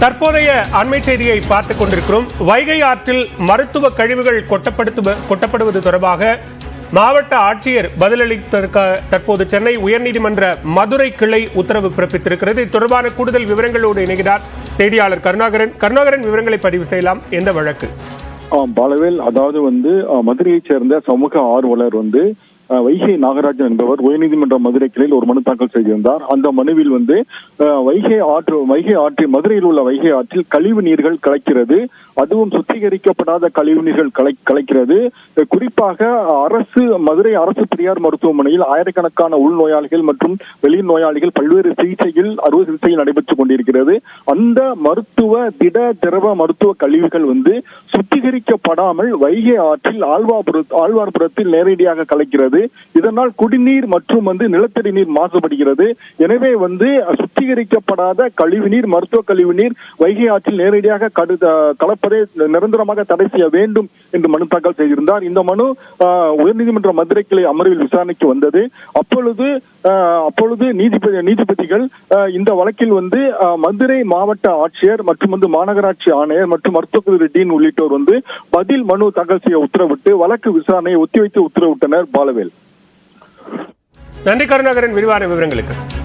தற்போதைய அண்மை செய்தியை பார்த்துக் கொண்டிருக்கிறோம். வைகை ஆற்றில் மருத்துவ கழிவுகள் கொட்டப்படுத்து கொட்டப்படுவது தொடர்பாக மாவட்ட ஆட்சியர் பதிலளிப்பதற்காக தற்போது சென்னை உயர்நீதிமன்ற மதுரை கிளை உத்தரவு பிறப்பித்திருக்கிறது. இது தொடர்பான கூடுதல் விவரங்களோடு இணைகிறார் செய்தியாளர் கருணாகரன். கருணாகரன் விவரங்களை பதிவு செய்யலாம். எந்த வழக்கு? பலவேல் பாலவேல் அதாவது வந்து மதுரையைச் சேர்ந்த சமூக ஆர்வலர் வந்து வைகை நாகராஜன் என்பவர் உயர்நீதிமன்ற மதுரை கிளையில் ஒரு மனு தாக்கல் செய்திருந்தார். அந்த மனுவில் வந்து வைகை ஆற்று வைகை ஆற்றில் மதுரையில் உள்ள வைகை ஆற்றில் கழிவு நீர்கள் கலக்கிறது. அதுவும் சுத்திகரிக்கப்படாத கழிவு நீர்கள் கலை கலைக்கிறது. குறிப்பாக அரசு மதுரை அரசு பெரியார் மருத்துவமனையில் ஆயிரக்கணக்கான உள்நோயாளிகள் மற்றும் வெளி நோயாளிகள் பல்வேறு சிகிச்சையில் அறுவை சிகிச்சையில் நடைபெற்றுக் கொண்டிருக்கிறது. அந்த மருத்துவ திட திரவ மருத்துவ கழிவுகள் வந்து சுத்திகரிக்கப்படாமல் வைகை ஆற்றில் ஆழ்வாபுர ஆழ்வார்புரத்தில் நேரடியாக கலைக்கிறது. இதனால் குடிநீர் மற்றும் வந்து நிலத்தடி நீர் மாசுபடுகிறது. எனவே வந்து சுத்திகரிக்கப்படாத கழிவுநீர் மருத்துவ கழிவுநீர் வைகை ஆற்றில் நேரடியாக கலப்பதை நிரந்தரமாக தடை செய்ய வேண்டும் என்று மனு தாக்கல் செய்திருந்தார். இந்த மனு உயர்நீதிமன்ற மதுரை கிளை அமர்வில் விசாரணைக்கு வந்தது. அப்பொழுது அப்பொழுது நீதிபதி நீதிபதிகள் இந்த வழக்கில் வந்து மதுரை மாவட்ட ஆட்சியர் மற்றும் வந்து மாநகராட்சி ஆணையர் மற்றும் மருத்துவக் கல்லூரி டீன் உள்ளிட்டோர் வந்து பதில் மனு தாக்கல் செய்ய உத்தரவிட்டு வழக்கு விசாரணையை ஒத்திவைத்து உத்தரவிட்டனர் பாலவேல். நன்றி கருணாகரன். விரிவான விவரங்களுக்கு.